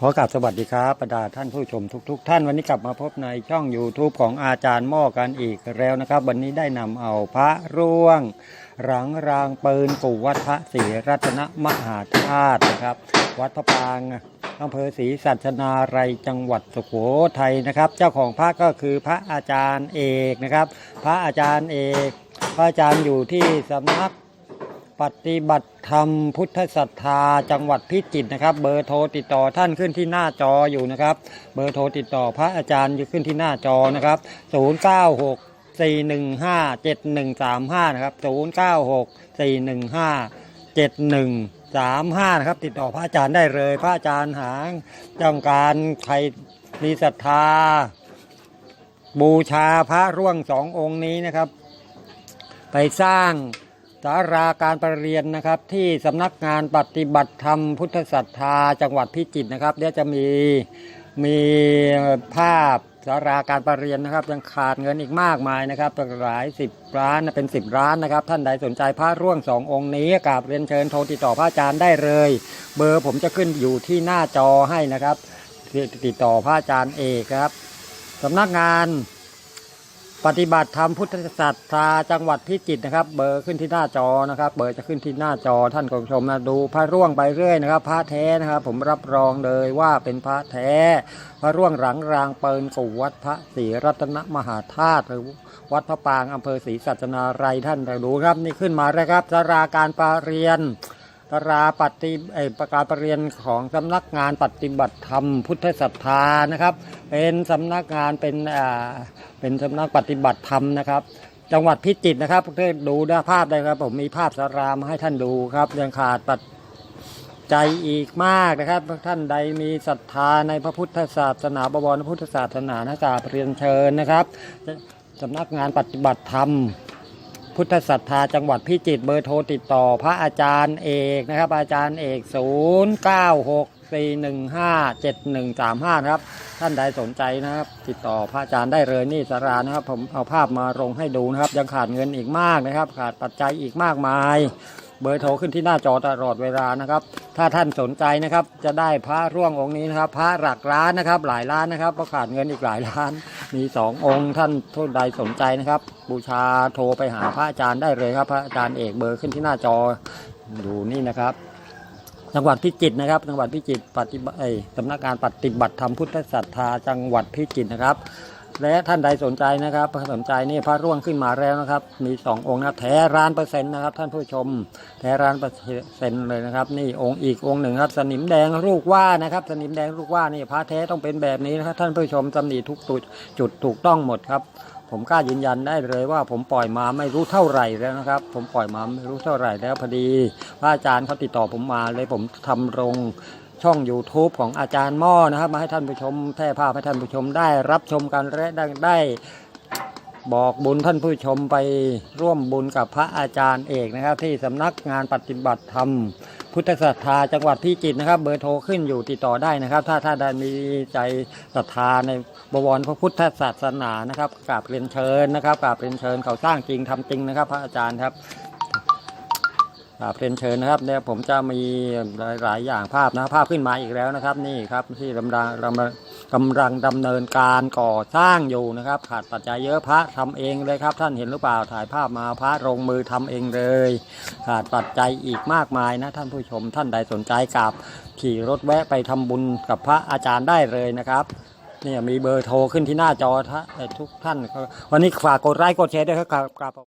ขอกราบสวัสดีครับบรรดาท่านผู้ชมทุก ๆ ท่านวันนี้กลับมาพบในช่อง YouTube ของอาจารย์ม้อกันอีกแล้วนะครับ วันนี้ได้นำเอาพระร่วงหลังรางปืนปู่วัดพระศรีรัตนมหาธาตุนะครับ วัดพระปางอำเภอศรีสัชนาลัยจังหวัดสุโขทัยนะครับ เจ้าของพระก็คือพระอาจารย์เอกนะครับ พระอาจารย์เอก พระอาจารย์อยู่ที่สำนัก ปฏิบัติธรรมพุทธศรัทธาจังหวัดพิจิตรนะครับ เบอร์โทรติดต่อท่านขึ้นที่หน้าจออยู่นะครับ เบอร์โทรติดต่อพระอาจารย์อยู่ขึ้นที่หน้าจอนะครับ 096 415 7135 นะครับ 096 415 7135 นะครับ ติดต่อพระอาจารย์ได้เลย พระอาจารย์หาต้องการใครมีศรัทธา บูชาพระร่วงสององค์นี้นะครับ ไปสร้างาราการประเรียนนะครับ ที่สำนักงานปฏิบัติธรรมพุทธศรัทธาจังหวัดพิจิตรนะครับเดี๋ยวจะมีมีภาพสาราการประเรียนนะครับ ยังขาดเงินอีกมากมายนะครับหลายสิบล้านเป็นสิบล้านนะครับ ท่านใดสนใจพระร่วงสององค์นี้กราบเรียนเชิญโทรติดต่อพระอาจารย์ได้เลย เบอร์ผมจะขึ้นอยู่ที่หน้าจอให้นะครับ ติดต่อพระอาจารย์เอกครับสำนักงาน ปฏิบัติธรรมพุทธศรัทธาจังหวัดพิจิตรนะครับ เบอร์ขึ้นที่หน้าจอนะครับ เบอร์จะขึ้นที่หน้าจอท่านผู้ชมนะดูพระร่วงไปเรื่อยนะครับ พระแท้นะครับ ผมรับรองเลยว่าเป็นพระแท้ พระร่วงหลังรางเปิลกู่วัดพระศรีรัตนมหาธาตุหรือวัดพระปางอำเภอศรีสัชนาลัยท่านดูครับนี่ขึ้นมาแล้วครับสาราการประเรียน ตาราปฏิประกาศประเรียนของสำนักงานปฏิบัติธรรม พุทธศรัทธานะครับ เป็นสำนักงานเป็นอ่าเป็นสำนักปฏิบัติธรรมนะครับ จังหวัดพิจิตรนะครับเพื่อดูภาพได้ครับ ผมมีภาพสารามาให้ท่านดูครับยังขาดปัจจัยอีกมากนะครับท่านใดมีศรัทธาในพระพุทธศาสนาบวรพุทธศาสนานะกราบเรียนเชิญนะครับสำนักงานปฏิบัติธรรม พุทธศรัทธาจังหวัดพิจิตรเบอร์โทรติดต่อพระอาจารย์เอกนะครับ อาจารย์เอก 0 9 6 4 1 5 7 1 3 5 นะครับ ท่านใดสนใจนะครับ ติดต่อพระอาจารย์ได้เลยนี่สารานะครับ ผมเอาภาพมาลงให้ดูนะครับ ยังขาดเงินอีกมากนะครับ ขาดปัจจัยอีกมากมาย เบอร์โทรขึ้นที่หน้าจอตลอดเวลานะครับ ถ้าท่านสนใจนะครับ จะได้พระร่วงองค์นี้นะครับ พระหลักล้านนะครับ หลายล้านนะครับเพราะขาดเงินอีกหลายล้าน มีสององค์ท่านทุกใดสนใจนะครับ บูชาโทรไปหาพระอาจารย์ได้เลยครับพระอาจารย์เอกเบอร์ขึ้นที่หน้าจอดูนี่นะครับจังหวัดพิจิตรนะครับ จังหวัดพิจิตรปฏิบัติสำนักงานปฏิบัติธรรมพุทธศรัทธาจังหวัดพิจิตรนะครับ และท่านใดสนใจนะครับสนใจนี่พระร่วงขึ้นมาแล้วนะครับ มีสององค์นะแท้ร้านเปอร์เซ็นต์นะครับ ท่านผู้ชมแท้ร้านเปอร์เซ็นต์เลยนะครับ นี่องค์อีกองค์หนึ่งครับ สนิมแดงลูกว่านะครับ สนิมแดงลูกว่านี่พระแท้ต้องเป็นแบบนี้นะครับ ท่านผู้ชมตำหนิทุกจุดจุดถูกต้องหมดครับผมกล้ายืนยันได้เลยว่าผมปล่อยมาไม่รู้เท่าไหร่แล้วนะครับ ผมปล่อยมาไม่รู้เท่าไหร่แล้วพอดีพระอาจารย์เขาติดต่อผมมาเลยผมทำลง ช่อง YouTube ของอาจารย์หม้อนะครับ มาให้ท่านผู้ชมแพร่ภาพให้ท่านผู้ชมได้รับชมกันและได้ได้บอกบุญท่านผู้ชมไปร่วมบุญกับพระอาจารย์เอกนะครับ ที่สำนักงานปฏิบัติธรรม พุทธศรัทธาจังหวัดพิจิตรนะครับ เบอร์โทรขึ้นอยู่ติดต่อได้นะครับ ถ้าถ้านได้มีใจศรัทธาในบวรพระพุทธศาสนานะครับกราบเรียนเชิญนะครับกราบเรียนเชิญเขาสร้างจริงทำจริงนะครับ พระอาจารย์ครับ เรียนเชิญนะครับเนี่ยผมจะมีหลายๆอย่างภาพนะภาพขึ้นมาอีกแล้วนะครับ นี่ครับที่กำลังกำลังกำลังดำเนินการก่อสร้างอยู่นะครับ ขาดปัจจัยเยอะพระทำเองเลยครับ ท่านเห็นหรือเปล่าถ่ายภาพมาพระลงมือทำเองเลย ขาดปัจจัยอีกมากมายนะ ท่านผู้ชมท่านใดสนใจกับขี่รถแวะไปทำบุญกับพระอาจารย์ได้เลยนะครับเนี่ยมีเบอร์โทรขึ้นที่หน้าจอทุกท่าน วันนี้ฝากกดไลค์กดแชร์ด้วยครับกราบ